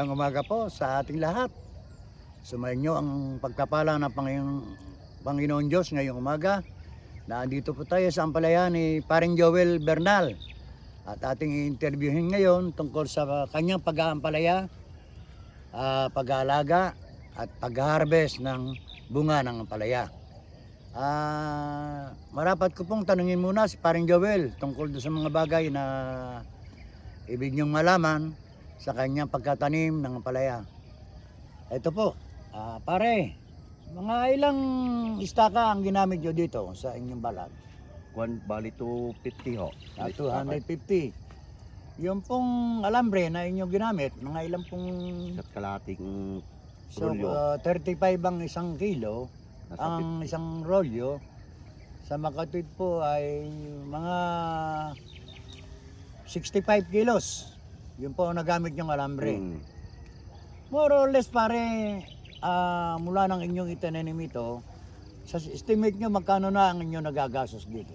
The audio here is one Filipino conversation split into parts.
Magandang umaga po sa ating lahat. Sumayin nyo ang pagkapala ng Panginoon, Panginoon Diyos ngayong umaga. Naandito po tayo sa ampalaya ni Paring Joel Bernal. At ating interviewin ngayon tungkol sa kanyang pag-aampalaya, ah, pag-aalaga at pag-harvest ng bunga ng ampalaya. Ah, marapat ko pong tanungin muna si Paring Joel tungkol sa mga bagay na ibig niyong malaman sa kanyang pagkatanim ng palaya. Ito po, ah, pare, mga ilang istaka ang ginamit nyo dito sa inyong balag? Kwan, bali 250 ho. Ah, 250. Yung pong alambre na inyong ginamit, mga ilang pong... Sa kalating So, rolyo. ah, 35 ang isang kilo, Nasa ang isang rolyo. Sa Makatwid po ay mga 65 kilos. Yun po ang nagamit yung alambre. Mm. More or less pare, ah, mula ng inyong itananim ito, sa estimate nyo magkano na ang inyong nagagastos dito?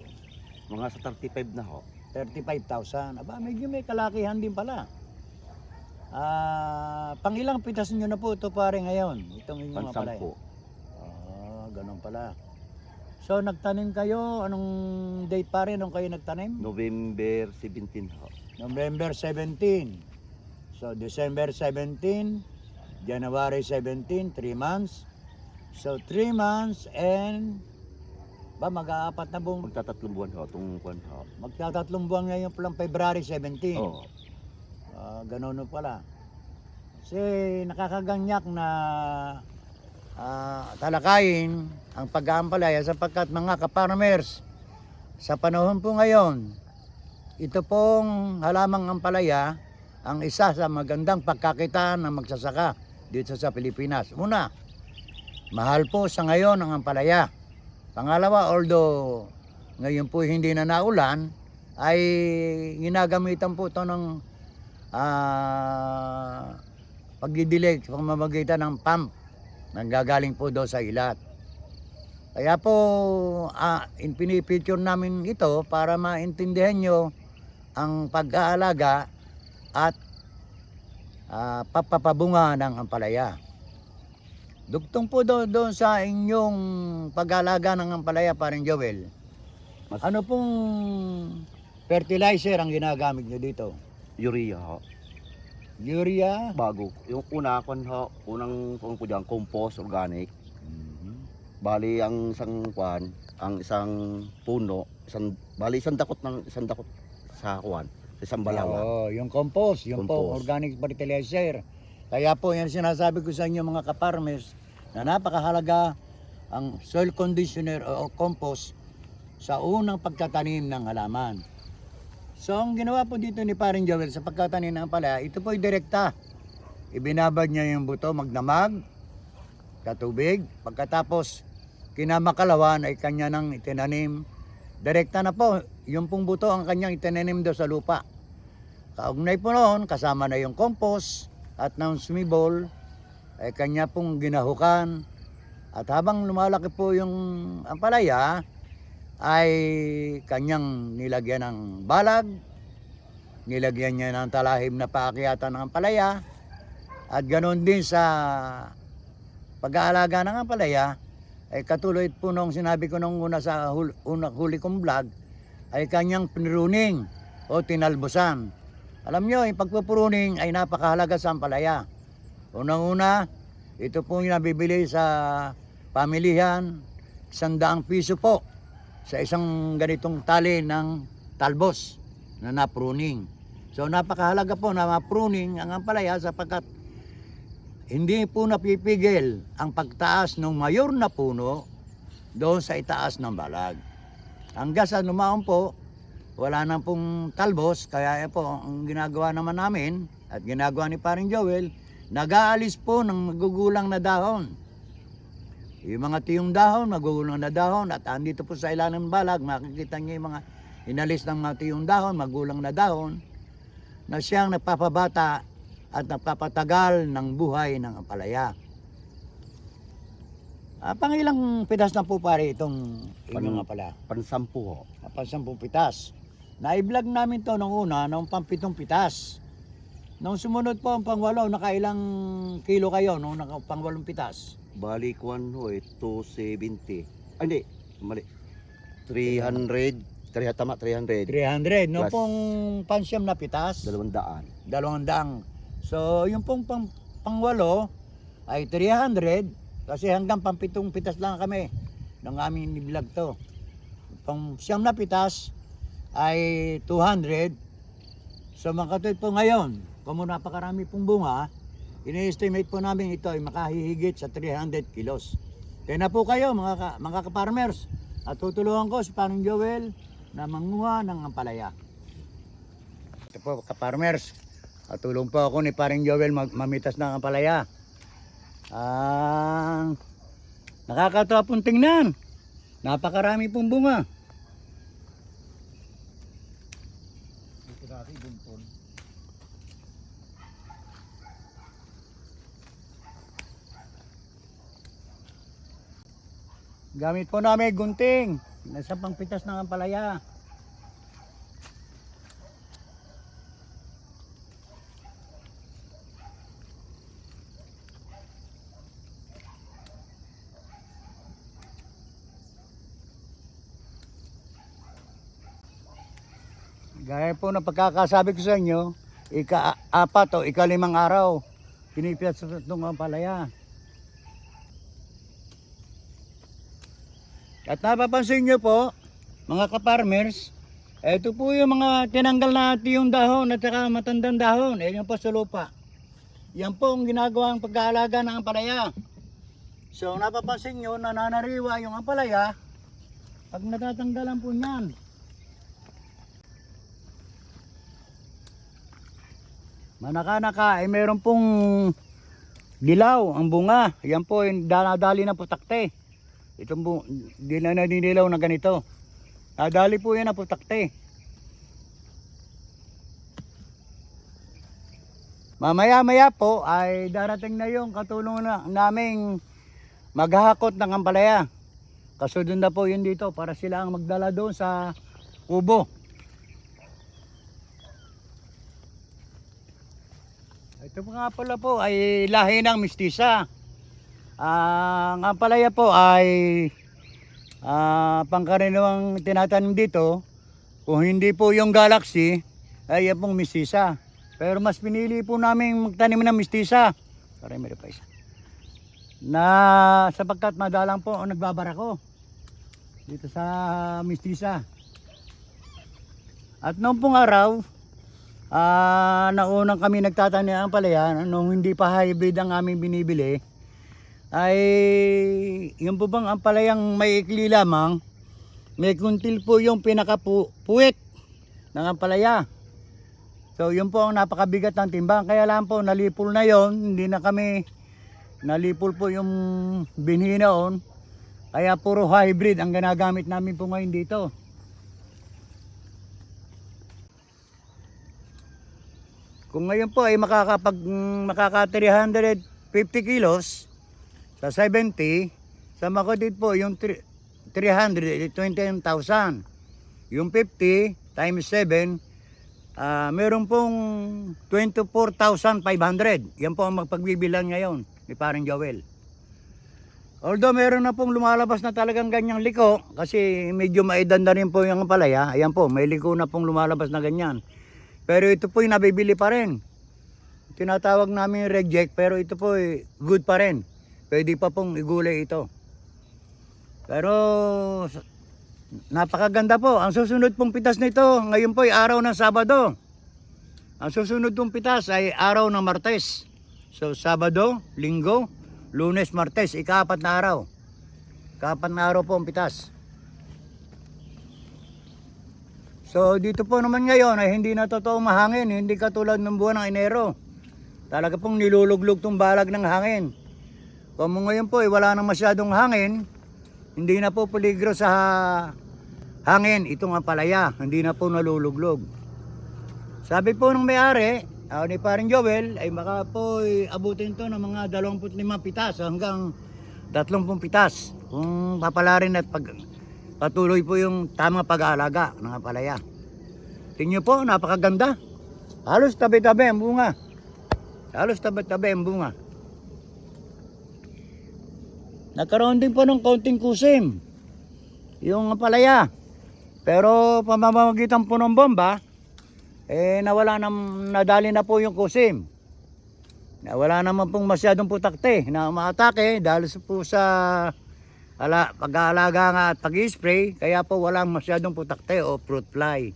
Mga sa 35 na ho. 35,000. Aba, medyo may kalakihan din pala. Ah, pangilang pitas nyo na po ito pare ngayon, itong inyong mapalay. Pansampo. Ah, ganun pala. So nagtanim kayo, anong date pare nung kayo nagtanim? November 17 ho. November 17. So December 17, January 17, 3 months. So 3 months and ba mag-aapat na buong Magtatatlong buwan ho. Itong kwan ho. magtatatlong buwan ngayon palang February 17. Oo. Ah, ganun no pala. Kasi nakakaganyak na ah, talakayin ang pag-aampalaya sapagkat mga kaparmers sa panahon po ngayon, ito pong halamang ampalaya ang isa sa magandang pagkakitaan ng magsasaka dito sa Pilipinas. Una, mahal po sa ngayon ang ampalaya. Pangalawa, although ngayon po hindi na naulan, ay ginagamitan po ito ng ah pagdidilig sa pamamagitan ng pump na gagaling po doon sa ilat. Kaya po, ah, in namin ito para maintindihan nyo ang pag-aalaga at ah, papapabunga ng ampalaya. Dugtong po doon, doon sa inyong pag-aalaga ng ampalaya, parang Joel. Mas- Ano pong fertilizer ang ginagamit nyo dito? Urea ho. Urea? Bago. Yung una kwan ho. Unang kwan ko dyan, compost, organic. Bali ang isang kwan, ang isang puno, isang, bali isang dakot ng isang dakot sa kwan, sa isang balawan. Oo, yung compost, yung po, Compost. organic fertilizer. Kaya po, yan sinasabi ko sa inyo mga kaparmes, na napakahalaga ang soil conditioner o compost sa unang pagtatanim ng halaman. So, ang ginawa po dito ni Paring Joel sa pagtatanim ng palaya, ito po ay direkta. Ibinabad niya yung buto magdamag, katubig, pagkatapos kinamakalawan ay kanya nang itinanim. Direkta na po, yung pong buto ang kanyang itinanim daw sa lupa. Kaugnay po noon, kasama na yung compost at ng sumibol, ay kanya pong ginahukan. At habang lumalaki po yung ampalaya, ay kanyang nilagyan ng balag, nilagyan niya ng talahim na paakyatan ng ampalaya, at ganoon din sa pag-aalaga ng ampalaya, ay katulad po nung sinabi ko nung una sa hul, una, huli kong vlog, ay kanyang pruning o tinalbusan. Alam nyo, yung pagpupruning ay napakahalaga sa ampalaya. Unang-una, ito po yung nabibili sa pamilihan, isang daang piso po sa isang ganitong tali ng talbos na napruning. So napakahalaga po na mapruning ang ampalaya sapagkat hindi po napipigil ang pagtaas ng mayor na puno doon sa itaas ng balag. Hanggang sa lumaon po, wala na pong talbos, kaya eh po, ang ginagawa naman namin at ginagawa ni Paring Joel, nag-aalis po ng magugulang na dahon. Yung mga tiyong dahon, magugulang na dahon, at andito po sa ilalim ng balag, makikita niyo yung mga inalis ng mga tiyong dahon, magulang na dahon, na siyang nagpapabata at nagpapatagal ng buhay ng ampalaya. Ah, pangilang pitas na po pare itong inyong ampalaya? Pansampu ho. Pampasampung pitas. Na-vlog namin to nung una, nung pampitong pitas. Nung sumunod po ang pangwalo, nakailang kilo kayo nung naka, pangwalong pitas? Bali kuan ho eh, 270. Ay hindi, mali. 300, 300 tama 300. 300. Nung Plus. pong pansyam na pitas, 200. dalawang daang. So, yung pong pang, pangwalo ay 300 kasi hanggang pampitong pitas lang kami nung aming niblog to. Pang siyam na pitas ay 200. So, mga po ngayon, kung napakarami pong bunga, ini-estimate po namin ito ay makahihigit sa 300 kilos. Kaya na po kayo mga, ka, mga ka-farmers at tutulungan ko si Parang Joel na manguha ng ampalaya. Ito po ka-farmers, at tulong po ako ni Paring Joel mag- mamitas ng ampalaya. Ah, nakakatawa pong tingnan. Napakarami pong bunga. Gamit po namin gunting. Nasa pangpitas ng ampalaya. Gaya po ng pagkakasabi ko sa inyo, ika-apat o ika-limang araw, pinipiat sa itong ampalaya. At napapansin nyo po, mga kaparmers, ito po yung mga tinanggal natin yung dahon at saka matandang dahon. Eh, yan po sa lupa. Yan po ang ginagawang pag-aalaga ng ampalaya. So, napapansin nyo, nananariwa yung ampalaya pag natatanggalan po niyan. Manaka-naka, ay meron pong dilaw ang bunga. Yan po, yung danadali na putakte. Itong bu di na naninilaw na ganito. Nadali po yan na putakte. Mamaya-maya po ay darating na yung katulong na naming maghahakot ng ampalaya. Kasunod na po yun dito para sila ang magdala doon sa kubo. Ito nga pala po ay lahi ng mistisa. Ang ampalaya po ay ah, pangkaraniwang tinatanim dito. Kung hindi po yung galaxy, ay yan pong mistisa. Pero mas pinili po namin magtanim ng mistisa. Sorry, meron pa isa. Na sapagkat madalang po ang nagbabarako dito sa mistisa. At noong pong araw, ah naunang kami nagtatanim ng ampalaya nung hindi pa hybrid ang aming binibili ay yung po bang ampalayang may ikli lamang may kuntil po yung pinakapuwit ng ampalaya so yun po ang napakabigat ng timbang kaya lang po nalipol na yon hindi na kami nalipol po yung binhi noon kaya puro hybrid ang ginagamit namin po ngayon dito kung ngayon po ay makakapag makaka 350 kilos sa 70, sa Makotid po yung tri- 300, 20,000. Yung 50 times 7, ah meron pong 24,500. Yan po ang magpagbibilan ngayon ni parang Joel. Although meron na pong lumalabas na talagang ganyang liko kasi medyo maidan na rin po yung palaya. Ayan po, may liko na pong lumalabas na ganyan. Pero ito po yung nabibili pa rin. Tinatawag namin reject pero ito po eh, good pa rin. Pwede pa pong igulay ito. Pero napakaganda po. Ang susunod pong pitas nito, ngayon po ay araw ng Sabado. Ang susunod pong pitas ay araw ng Martes. So Sabado, Linggo, Lunes, Martes, ikaapat na araw. Ikaapat na araw po ang pitas. So dito po naman ngayon ay hindi na totoo mahangin, hindi katulad ng buwan ng Enero. Talaga pong niluluglog tong balag ng hangin. Kung ngayon po ay wala nang masyadong hangin, hindi na po peligro sa hangin itong ampalaya, hindi na po naluluglog. Sabi po ng may-ari, ah, ni Paring Joel, ay baka po ay abutin to ng mga 25 pitas hanggang 30 pitas. Kung papalarin at pag, patuloy po yung tamang pag-aalaga ng ampalaya. Tingnan po, napakaganda. Halos tabi-tabi ang bunga. Halos tabi-tabi ang bunga. Nagkaroon din po ng kaunting kusim. Yung palaya. Pero pamamagitan po ng bomba, eh nawala na, nadali na po yung kusim. Nawala naman pong masyadong putakte na umaatake dahil po sa ala, pag-aalaga nga at pag-spray, kaya po walang masyadong putakte o fruit fly.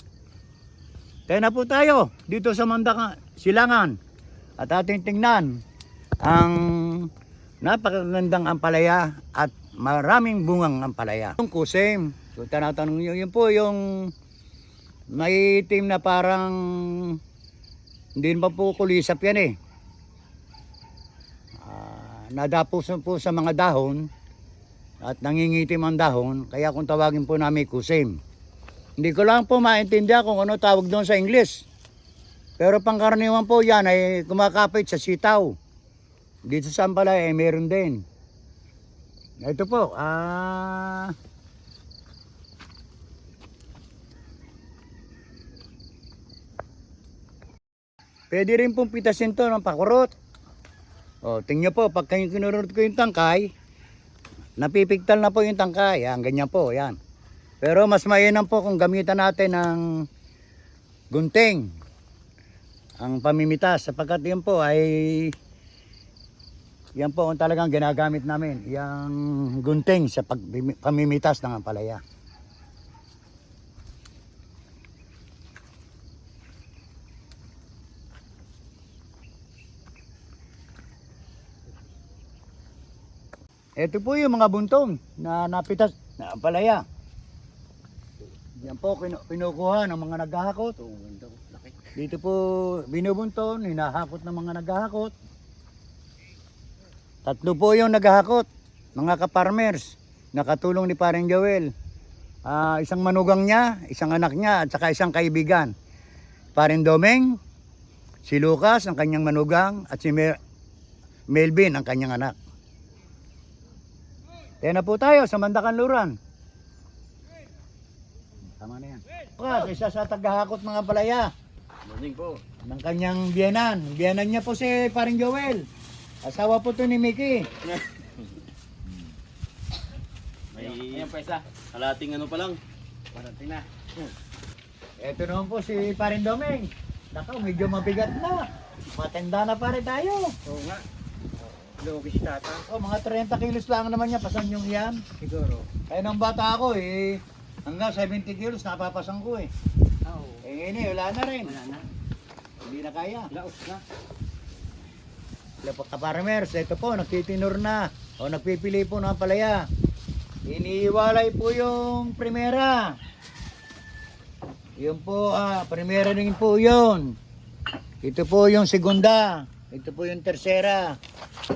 Kaya na po tayo dito sa Mandaka, Silangan at ating tingnan ang napakagandang ampalaya at maraming bungang ampalaya. Yung kusim, so tanatanong nyo, yun po yung may itim na parang hindi pa po kulisap yan eh. Ah, nadapo sa- po sa mga dahon at nangingitim ang dahon kaya kung tawagin po namin kusim. Hindi ko lang po maintindihan kung ano tawag doon sa English. Pero pangkaraniwan po yan ay kumakapit sa sitaw. Dito sa Ampalaya ay meron din. Ito po, ah... Pwede rin pong pitasin to ng pakurot. O, tingnan po, pag kinurot ko yung tangkay, napipigtal na po yung tangkay. Yan, ganyan po, yan. Pero mas mainam po kung gamitan natin ng gunting ang pamimitas sapagkat yan po ay yan po ang talagang ginagamit namin yung gunting sa pag, pamimitas ng ampalaya. Ito po yung mga buntong na napitas na ampalaya. Yan po kinu- kinukuha ng mga naghahakot. Dito po binubunton, hinahakot ng mga naghahakot. Tatlo po yung naghahakot, mga kaparmers, nakatulong ni Paring Joel. Ah, isang manugang niya, isang anak niya, at saka isang kaibigan. Paring Domeng, si Lucas, ang kanyang manugang, at si Mel- Melvin, ang kanyang anak. Kaya na po tayo sa Mandakanluran. Tama na yan. Lucas, isa sa taghahakot mga palaya Morning po. ng kanyang biyanan. Biyanan niya po si Paring Joel. Asawa po to ni Mickey. May Ayan pa isa. Kalating ano pa lang. Parating na. Ito naman po si Paring Domeng. Nakaw, medyo mabigat na. Matanda na pare tayo. Oo nga. Lugis tata. Oh, mga 30 kilos lang naman niya, pasan yung yan. Siguro. Kaya nung bata ako eh, hanggang 70 kilos napapasan ko eh. Oo. Eh ngayon eh, wala na rin. Wala na. Hindi na kaya. Laos na. Lepo kaparmers, ito po, nagtitinor na. O nagpipili po ng palaya. Iniiwalay po yung primera. Yun po, ah, primera rin po yun. Ito po yung segunda. Ito po yung tersera.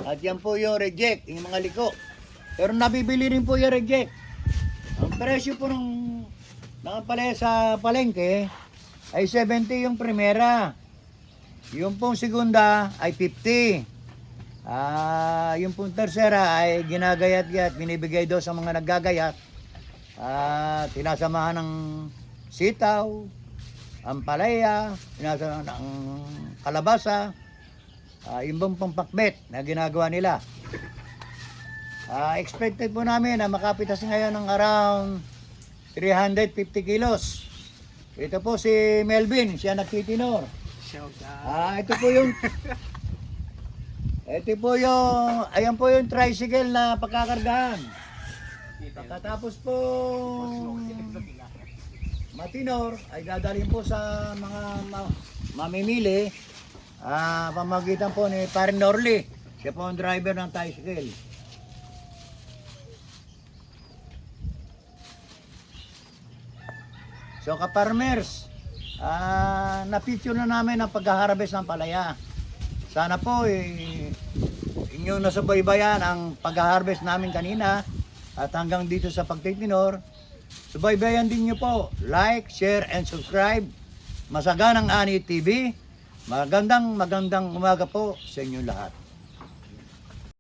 At yan po yung reject, yung mga liko. Pero nabibili rin po yung reject. Ang presyo po ng, ng palaya sa palengke ay 70 yung primera. Yung pong segunda ay 50. Ah, yung pong tersera ay ginagayat-gayat, binibigay daw sa mga naggagayat. Ah, tinasamahan ng sitaw, ang palaya, tinasamahan ng kalabasa, ah, yung pong pampakbet na ginagawa nila. Ah, expected po namin na makapitas ngayon ng around 350 kilos. Ito po si Melvin, siya nagtitinor. Ah, ito po yung Ito po yung ayan po yung tricycle na pagkakargahan. Pagkatapos po matinor ay dadalhin po sa mga ma- mamimili ah pamagitan po ni Parin Norley. Siya po ang driver ng tricycle. So kaparmers, ah na-picture na namin ang paghaharvest ng palaya. Sana po eh, inyong nasubaybayan ang pag-harvest namin kanina at hanggang dito sa pagtitinor. Subaybayan din nyo po. Like, share, and subscribe. Masaganang Ani TV. Magandang magandang umaga po sa inyong lahat.